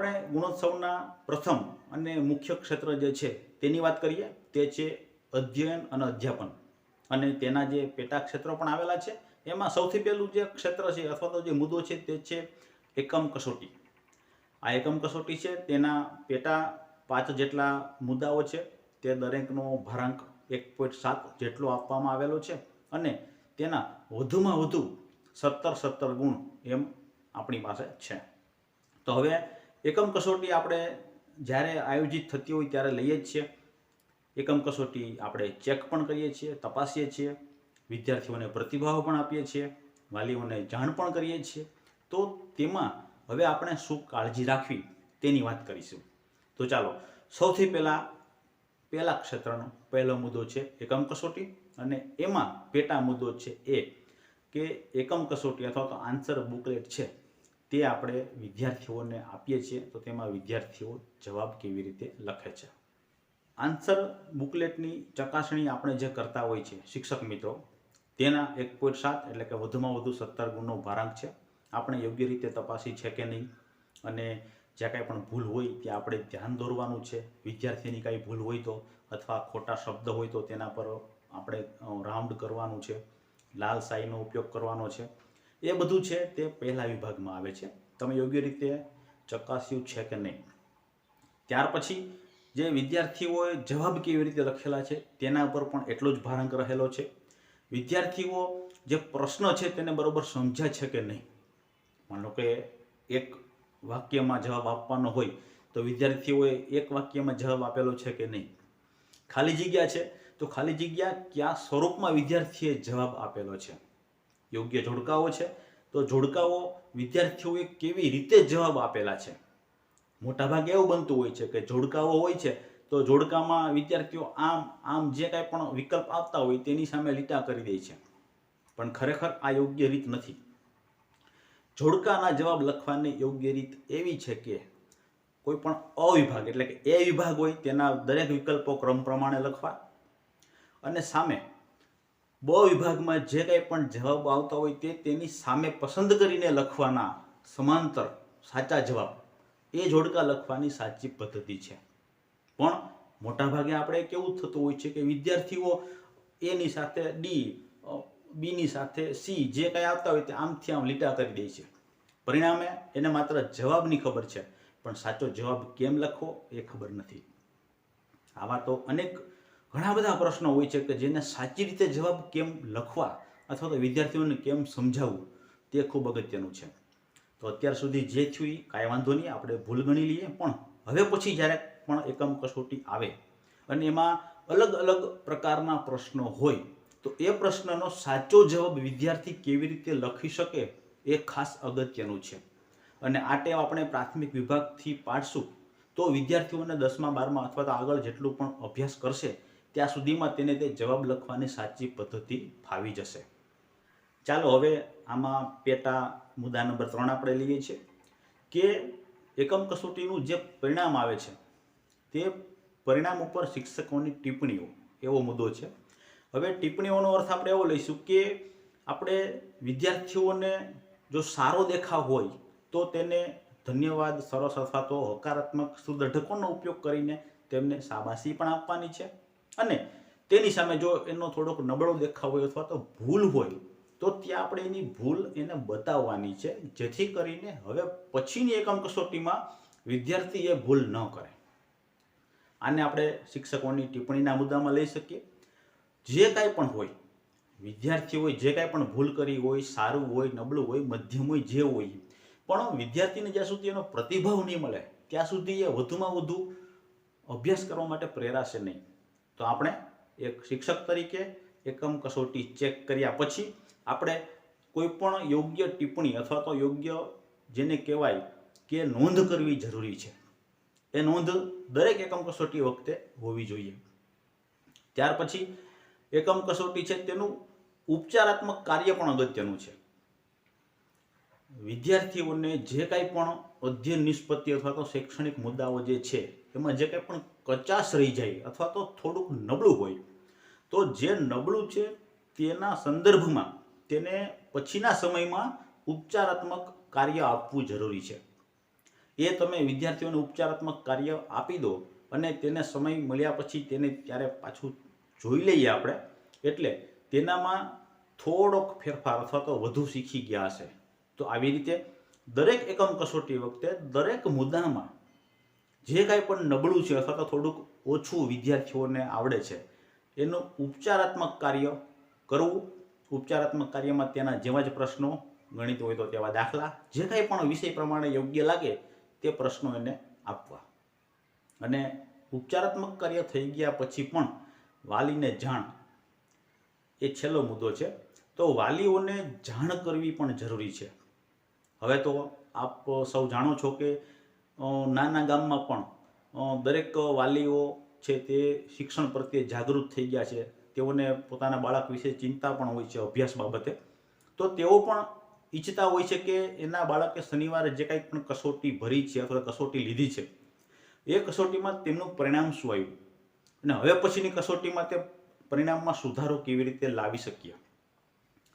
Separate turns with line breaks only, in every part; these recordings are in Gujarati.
આપણે ગુણોત્સવના પ્રથમ અને મુખ્ય ક્ષેત્ર જે છે તેની વાત કરીએ, તે છે અધ્યયન અને અધ્યાપન. અને તેના જે પેટા ક્ષેત્રો પણ આવેલા છે, એમાં સૌથી પહેલું જે ક્ષેત્ર છે અથવા તો જે મુદ્દો છે તે છે એકમ કસોટી. આ એકમ કસોટી છે તેના પેટા પાંચ જેટલા મુદ્દાઓ છે, તે દરેકનો ભારાંક એક પોઈન્ટ સાત જેટલો આપવામાં આવેલો છે અને તેના વધુમાં વધુ સત્તર સત્તર ગુણ એમ આપણી પાસે છે. તો હવે એકમ કસોટી આપણે જ્યારે આયોજિત થતી હોય ત્યારે લઈએ જ છીએ. એકમ કસોટી આપણે ચેક પણ કરીએ છીએ, તપાસીએ છીએ, વિદ્યાર્થીઓને પ્રતિભાવ પણ આપીએ છીએ, વાલીઓને જાણ પણ કરીએ છીએ. તો તેમાં હવે આપણે શું કાળજી રાખવી તેની વાત કરીશું. તો ચાલો, સૌથી પહેલાં, પહેલા ક્ષેત્રનો પહેલો મુદ્દો છે એકમ કસોટી અને એમાં પેટા મુદ્દો છે એ કે એકમ કસોટી અથવા તો આન્સર બુકલેટ છે. તે આપણે વિદ્યાર્થીઓને આપીએ છીએ, તો તેમાં વિદ્યાર્થીઓ જવાબ કેવી રીતે લખે છે? આન્સર બુકલેટની ચકાસણી આપણે જે કરતા હોય છે, શિક્ષક મિત્રો, તેના એક પોઈન્ટ સાત એટલે કે વધુમાં વધુ સત્તર ગુણનો ભારાંક છે. આપણે યોગ્ય રીતે તપાસી છે કે નહીં? અને જ્યાં કાંઈ પણ ભૂલ હોય, ત્યાં આપણે ધ્યાન દોરવાનું છે. વિદ્યાર્થીની કાંઈ ભૂલ હોય તો, અથવા ખોટા શબ્દ હોય તો તેના પર આપણે રાઉન્ડ કરવાનું છે. લાલ શાહીનો ઉપયોગ કરવાનો છે. એ બધું છે તે પહેલા વિભાગમાં આવે છે. તમે યોગ્ય રીતે ચકાસ્યું છે કે નહીં? ત્યાર પછી જે વિદ્યાર્થીઓએ જવાબ કેવી રીતે લખેલા છે તેના પર પણ એટલો જ ભારાંક રહેલો છે. વિદ્યાર્થીઓ જે પ્રશ્ન છે તેને બરાબર સમજ્યા છે કે નહીં? માનો કે એક વાક્યમાં જવાબ આપવાનો હોય તો વિદ્યાર્થીઓએ એક વાક્યમાં જવાબ આપેલો છે કે નહીં? ખાલી જગ્યા છે તો ખાલી જગ્યા કયા સ્વરૂપમાં વિદ્યાર્થીએ જવાબ આપેલો છે? યોગ્ય જોડકાઓ છે. તો જોડકાઓ વિદ્યાર્થીઓએ કેવી રીતે જવાબ આપેલા છે? મોટાભાગે એવું બનતું હોય છે કે જોડકાઓ હોય છે, તો જોડકામાં વિદ્યાર્થીઓ આમ આમ જે કાંઈ પણ વિકલ્પ આપતા હોય તેની સામે લીટા કરી દે છે. પણ ખરેખર આ યોગ્ય રીત નથી. જોડકાના જવાબ લખવાની યોગ્ય રીત એવી છે કે કોઈ પણ અવિભાગ, એટલે કે એ વિભાગ હોય તેના દરેક વિકલ્પો ક્રમ પ્રમાણે લખવા અને સામે બ વિભાગમાં જે કંઈ પણ જવાબ આવતા હોય તે તેની સામે પસંદ કરીને લખવાના સમાંતર, સાચા જવાબ. એ જોડકા લખવાની સાચી પદ્ધતિ છે. પણ મોટાભાગે આપણે કેવું થતું હોય છે કે વિદ્યાર્થીઓ એની સાથે ડી બીની સાથે સી જે કાંઈ આવતા હોય તે આમથી આમ લીટા કરી દે છે. પરિણામે એને માત્ર જવાબની ખબર છે, પણ સાચો જવાબ કેમ લખવો એ ખબર નથી. આવા તો અનેક ઘણા બધા પ્રશ્નો હોય છે કે જેને સાચી રીતે જવાબ કેમ લખવા અથવા તો વિદ્યાર્થીઓને કેમ સમજાવવું તે ખૂબ અગત્યનું છે. તો અત્યાર સુધી જે થયું કાંઈ વાંધો નહીં, આપણે ભૂલ ગણી લઈએ. પણ હવે પછી જ્યારે પણ એકમ કસોટી આવે અને એમાં અલગ અલગ પ્રકારના પ્રશ્નો હોય, તો એ પ્રશ્નનો સાચો જવાબ વિદ્યાર્થી કેવી રીતે લખી શકે એ ખાસ અગત્યનું છે. અને આ ટેવ આપણે પ્રાથમિક વિભાગથી પાડશું તો વિદ્યાર્થીઓને દસમા, બારમા અથવા તો આગળ જેટલું પણ અભ્યાસ કરશે ત્યાં સુધીમાં તેને તે જવાબ લખવાની સાચી પદ્ધતિ ફાવી જશે. ચાલો હવે આમાં પેટા મુદ્દા નંબર ત્રણ આપણે લઈએ છીએ કે એકમ કસોટીનું જે પરિણામ આવે છે, તે પરિણામ ઉપર શિક્ષકોની ટિપ્પણીઓ, એવો મુદ્દો છે. હવે ટિપ્પણીઓનો અર્થ આપણે એવો લઈશું કે આપણે વિદ્યાર્થીઓને જો સારો દેખાવ હોય, તો તેને ધન્યવાદ, સરસ અથવા તો હકારાત્મક સુદર્ઢકોનો ઉપયોગ કરીને તેમને શાબાશી પણ આપવાની છે. અને તેની સામે જો એનો થોડોક નબળો દેખાવ હોય અથવા તો ભૂલ હોય, તો ત્યાં આપણે એની ભૂલ એને બતાવવાની છે, જેથી કરીને હવે પછીની એકમ કસોટીમાં વિદ્યાર્થી એ ભૂલ ન કરે. આને આપણે શિક્ષકોની ટિપ્પણીના મુદ્દામાં લઈ શકીએ. જે કાંઈ પણ હોય, વિદ્યાર્થી હોય, જે કાંઈ પણ ભૂલ કરી હોય, સારું હોય, નબળું હોય, મધ્યમ હોય, જે હોય, પણ વિદ્યાર્થીને જ્યાં સુધી એનો પ્રતિભાવ નહીં મળે, ત્યાં સુધી એ વધુમાં વધુ અભ્યાસ કરવા માટે પ્રેરાશે નહીં. તો આપણે એક શિક્ષક તરીકે એકમ કસોટી ચેક કર્યા પછી આપણે કોઈ પણ યોગ્ય ટિપ્પણી અથવા તો યોગ્ય જેને કહેવાય કે નોંધ કરવી જરૂરી છે. એ નોંધ દરેક એકમ કસોટી વખતે હોવી જોઈએ. ત્યાર પછી એકમ કસોટી છે તેનું ઉપચારાત્મક કાર્ય પણ અગત્યનું છે. વિદ્યાર્થીઓને જે કાંઈ પણ અધ્યયન નિષ્પત્તિ અથવા તો શૈક્ષણિક મુદ્દાઓ જે છે, એમાં જે કંઈ પણ કચાશ રહી જાય અથવા તો થોડુંક નબળું હોય, તો જે નબળું છે તેના સંદર્ભમાં તેને પછીના સમયમાં ઉપચારાત્મક કાર્ય આપવું જરૂરી છે. એ તમે વિદ્યાર્થીઓને ઉપચારાત્મક કાર્ય આપી દો અને તેને સમય મળ્યા પછી તેને ત્યારે પાછું જોઈ લઈએ આપણે, એટલે તેનામાં થોડોક ફેરફાર અથવા તો વધુ શીખી ગયા હશે. તો આવી રીતે દરેક એકમ કસોટી વખતે દરેક મુદ્દામાં જે કાંઈ પણ નબળું છે અથવા તો થોડુંક ઓછું વિદ્યાર્થીઓને આવડે છે, એનું ઉપચારાત્મક કાર્ય કરવું, ઉપચારાત્મક કાર્યમાં તેના જેવા જ પ્રશ્નો ગણિત હોય તો તેવા દાખલા, જે કાંઈ પણ વિષય પ્રમાણે યોગ્ય લાગે તે પ્રશ્નો એને આપવા. અને ઉપચારાત્મક કાર્ય થઈ ગયા પછી પણ વાલીને જાણ એ છેલ્લો મુદ્દો છે. તો વાલીઓને જાણ કરવી પણ જરૂરી છે. હવે તો આપ સૌ જાણો છો કે નાના ગામમાં પણ દરેક વાલીઓ છે તે શિક્ષણ પ્રત્યે જાગૃત થઈ ગયા છે. તેઓને પોતાના બાળક વિશે ચિંતા પણ હોય છે અભ્યાસ બાબતે. તો તેઓ પણ ઈચ્છતા હોય છે કે એના બાળકે શનિવારે જે કાંઈ પણ કસોટી ભરી છે અથવા કસોટી લીધી છે, એ કસોટીમાં તેમનું પરિણામ શું આવ્યું? અને હવે પછીની કસોટીમાં તે પરિણામમાં સુધારો કેવી રીતે લાવી શકીએ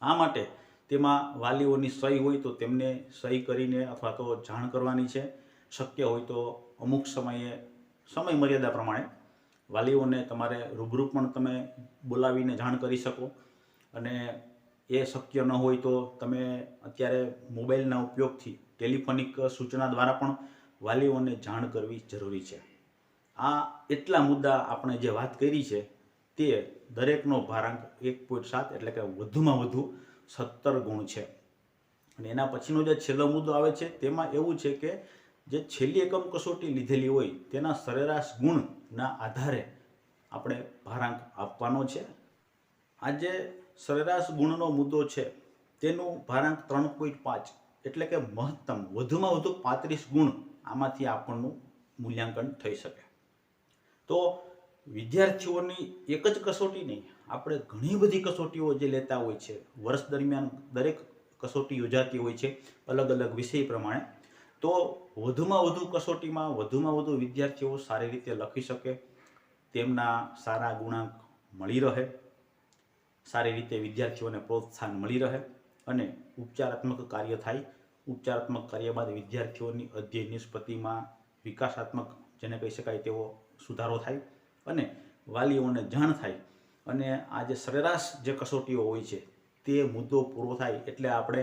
આ માટે તેમાં વાલીઓની સહી હોય તો તેમને સહી કરીને અથવા તો જાણ કરવાની છે. શક્ય હોય તો અમુક સમયે સમય મર્યાદા પ્રમાણે વાલીઓને તમારે રૂબરૂ પણ તમે બોલાવીને જાણ કરી શકો. અને એ શક્ય ન હોય તો તમે અત્યારે મોબાઈલના ઉપયોગથી ટેલિફોનિક સૂચના દ્વારા પણ વાલીઓને જાણ કરવી જરૂરી છે. આ એટલા મુદ્દા આપણે જે વાત કરી છે તે દરેકનો ભારાંક એક પોઈન્ટ સાત એટલે કે વધુમાં વધુ સત્તર ગુણ છે. અને એના પછીનો જે છેલ્લો મુદ્દો આવે છે, તેમાં એવું છે કે જે છેલ્લી એકમ કસોટી લીધેલી હોય, તેના સરેરાશ ગુણના આધારે આપણે ભારાંક આપવાનો છે. આ જે સરેરાશ ગુણનો મુદ્દો છે, તેનું ભારાંક ત્રણ પોઈન્ટ પાંચ એટલે કે મહત્તમ, વધુમાં વધુ પાંત્રીસ ગુણ આમાંથી આપણનું મૂલ્યાંકન થઈ શકે. તો વિદ્યાર્થીઓની એક જ કસોટી નહીં આપણે ઘણી બધી કસોટીઓ જે લેતા હોય છે, વર્ષ દરમિયાન દરેક કસોટી યોજાતી હોય છે, અલગ અલગ વિષય પ્રમાણે, તો વધુમાં વધુ કસોટીમાં વધુમાં વધુ વિદ્યાર્થીઓ સારી રીતે લખી શકે, તેમના સારા ગુણાંક મળી રહે, સારી રીતે વિદ્યાર્થીઓને પ્રોત્સાહન મળી રહે અને ઉપચારાત્મક કાર્ય થાય. ઉપચારાત્મક કાર્ય બાદ વિદ્યાર્થીઓની અધ્યયન નિષ્પત્તિમાં વિકાસાત્મક, જેને કહી શકાય તેવો સુધારો થાય અને વાલીઓને જાણ થાય અને આ જે સરેરાશ જે કસોટીઓ હોય છે, તે મુદ્દો પૂરો થાય એટલે આપણે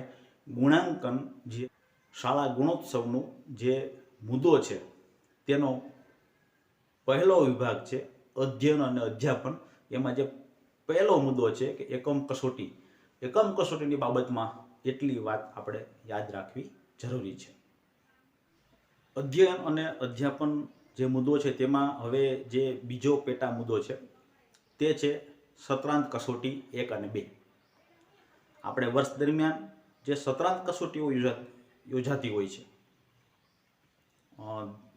ગુણાંકન જે શાળા ગુણોત્સવનું જે મુદ્દો છે, તેનો પહેલો વિભાગ છે, અધ્યયન અને અધ્યાપન. એમાં જે પહેલો મુદ્દો છે કે એકમ કસોટી. એકમ કસોટીની બાબતમાં એટલી વાત આપણે યાદ રાખવી જરૂરી છે. અધ્યયન અને અધ્યાપન જે મુદ્દો છે, તેમાં હવે જે બીજો પેટા મુદ્દો છે, તે છે સત્રાંત કસોટી એક અને બે. આપણે વર્ષ દરમિયાન જે સત્રાંત કસોટીઓ યોજા, યોજાતી હોય છે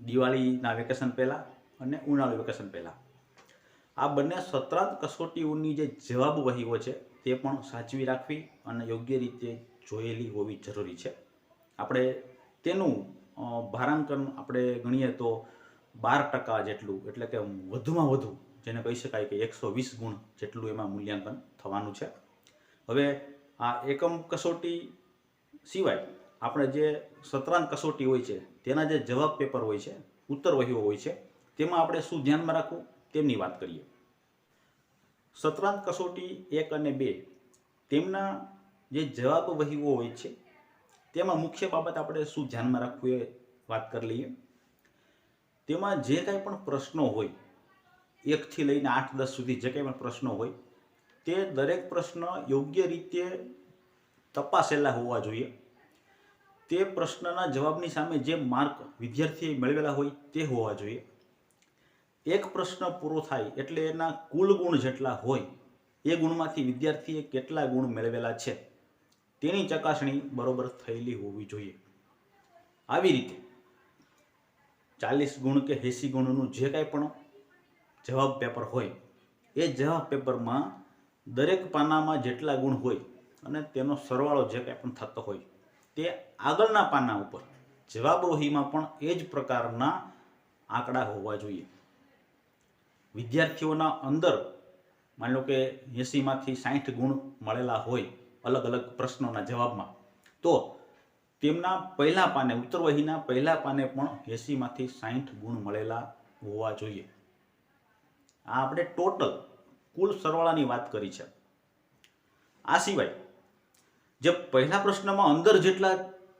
દિવાળીના વેકેશન પહેલાં અને ઉનાળુ વેકેશન પહેલાં. આ બંને સત્રાંત કસોટીઓની જે જવાબ વહીઓ છે તે પણ સાચવી રાખવી અને યોગ્ય રીતે જોયેલી હોવી જરૂરી છે. આપણે તેનું ભારાંકન આપણે ગણીએ તો બાર ટકા જેટલું, એટલે કે વધુમાં વધુ જેને કહી શકાય કે એકસો વીસ ગુણ જેટલું એમાં મૂલ્યાંકન થવાનું છે. હવે આ એકમ કસોટી સિવાય આપણે જે સતરાંગ કસોટી હોય છે, તેના જે જવાબ પેપર હોય છે, ઉત્તર વહીઓ હોય છે, તેમાં આપણે શું ધ્યાનમાં રાખવું, તેમની વાત કરીએ. સતરાંગ કસોટી એક અને બે તેમના જે જવાબ વહીઓ હોય છે, તેમાં મુખ્ય બાબત આપણે શું ધ્યાનમાં રાખવું એ વાત કરી લઈએ. તેમાં જે કાંઈ પણ પ્રશ્નો હોય એકથી લઈને આઠ, દસ સુધી જે કંઈ પણ પ્રશ્નો હોય, તે દરેક પ્રશ્ન યોગ્ય રીતે તપાસેલા હોવા જોઈએ. તે પ્રશ્નના જવાબની સામે જે માર્ક વિદ્યાર્થીએ મેળવેલા હોય તે હોવા જોઈએ. એક પ્રશ્ન પૂરો થાય એટલે એના કુલ ગુણ જેટલા હોય, એ ગુણમાંથી વિદ્યાર્થીએ કેટલા ગુણ મેળવેલા છે, તેની ચકાસણી બરોબર થયેલી હોવી જોઈએ. આવી રીતે ચાલીસ ગુણ કે એંસી ગુણનું જે કાંઈ પણ જવાબ પેપર હોય. એ જવાબ પેપરમાં દરેક પાનામાં જેટલા ગુણ હોય અને તેનો સરવાળો જે કાંઈ પણ થતો હોય, તે આગળના પાના ઉપર જવાબ વહીમાં પણ એ જ પ્રકારના આંકડા હોવા જોઈએ. વિદ્યાર્થીઓના અંદર માની લો કે એંસીમાંથી સાઠ ગુણ મળેલા હોય અલગ અલગ પ્રશ્નોના જવાબમાં, તો તેમના પહેલા પાને ઉત્તરવહીના પહેલા પાને પણ એંસીમાંથી સાહીઠ ગુણ મળેલા હોવા જોઈએ. આ આપણે ટોટલ કુલ સરવાળાની વાત કરી છે. આ સિવાય, જે પહેલા પ્રશ્નમાં અંદર જેટલા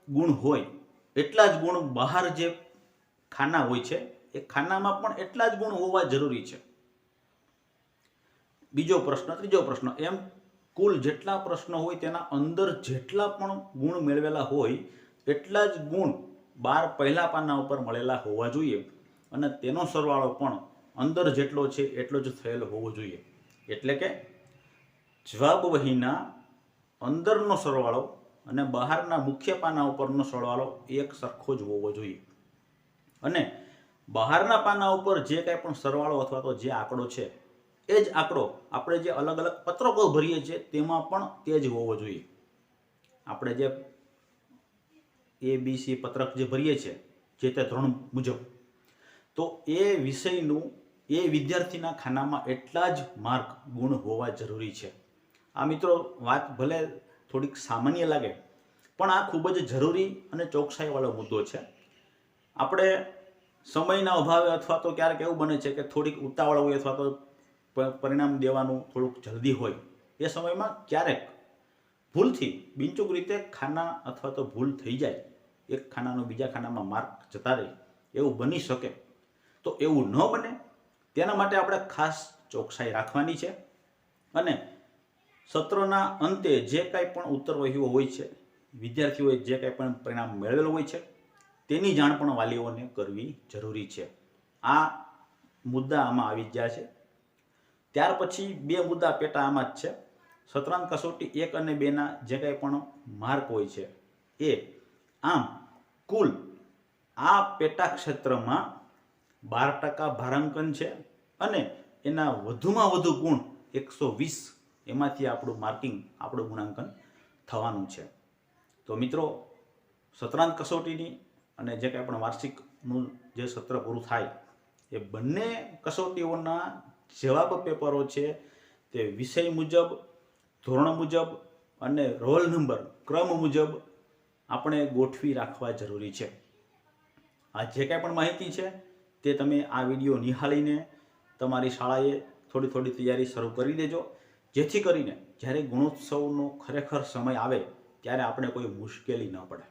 ગુણ હોય, એટલા જ ગુણ બહાર જે ખાના હોય છે, એ ખાનામાં પણ એટલા જ ગુણ હોવા જરૂરી છે. બીજો પ્રશ્ન, ત્રીજો પ્રશ્ન, એમ કુલ જેટલા પ્રશ્નો હોય તેના અંદર જેટલા પણ ગુણ મેળવેલા હોય, એટલા જ ગુણ બાર પહેલા પાના ઉપર મળેલા હોવા જોઈએ અને તેનો સરવાળો પણ અંદર જેટલો છે એટલો જ થયેલો હોવો જોઈએ. એટલે કે જવાબ વહીના અંદરનો સરવાળો અને બહારના મુખ્ય પાના ઉપરનો સરવાળો એક સરખો જ હોવો જોઈએ. અને બહારના પાના ઉપર જે કાંઈ પણ સરવાળો અથવા તો જે આંકડો છે, એ જ આંકડો આપણે જે અલગ અલગ પત્રકો ભરીએ છીએ, તેમાં પણ તે જ હોવો જોઈએ. આપણે જે એ, બી, સી પત્રક જે ભરીએ છીએ, જે તે ધોરણ મુજબ. તો એ વિષયનું એ વિદ્યાર્થીના ખાનામાં એટલા જ માર્ક ગુણ હોવા જરૂરી છે. આ મિત્રો વાત ભલે થોડીક સામાન્ય લાગે, પણ આ ખૂબ જ જરૂરી અને ચોકસાઈવાળો મુદ્દો છે. આપણે સમયના અભાવે અથવા તો ક્યારેક એવું બને છે કે થોડીક ઉતાવળ હોય અથવા તો પરિણામ દેવાનું થોડુંક જલ્દી હોય, એ સમયમાં ક્યારેક ભૂલથી બિનચૂક રીતે ખાના અથવા તો ભૂલ થઈ જાય, એક ખાનાનો બીજા ખાનામાં માર્ક જતા રહે, એવું બની શકે. તો એવું ન બને તેના માટે આપણે ખાસ ચોકસાઈ રાખવાની છે અને સત્રના અંતે જે કાંઈ પણ ઉત્તરવહીઓ હોય છે, વિદ્યાર્થીઓએ જે કાંઈ પણ પરિણામ મેળવેલું હોય છે, તેની જાણ પણ વાલીઓને કરવી જરૂરી છે. આ મુદ્દા આમાં આવી ગયા છે. ત્યાર પછી બે મુદ્દા પેટા આમાં જ છે. સત્રાંત કસોટી એક અને બેના જે કાંઈ પણ માર્ક હોય છે, એ આમ કુલ આ પેટા ક્ષેત્રમાં બાર ટકા ભારાંકન છે અને એના વધુમાં વધુ ગુણ એકસો વીસ એમાંથી આપણું માર્કિંગ, આપણું ગુણાંકન થવાનું છે. તો મિત્રો, સત્રાંત કસોટીની અને જે કાંઈ પણ વાર્ષિકનું જે સત્ર પૂરું થાય, એ બંને કસોટીઓના જવાબ પેપરો છે તે વિષય મુજબ, ધોરણ મુજબ અને રોલ નંબર, ક્રમ મુજબ આપણે ગોઠવી રાખવા જરૂરી છે. આ જે કાંઈ પણ માહિતી છે તે તમે આ વીડિયો નિહાળીને તમારી શાળાએ થોડી થોડી તૈયારી શરૂ કરી દેજો. જેથી કરીને જ્યારે ગુણોત્સવનો ખરેખર સમય આવે ત્યારે આપણે કોઈ મુશ્કેલી ન પડે.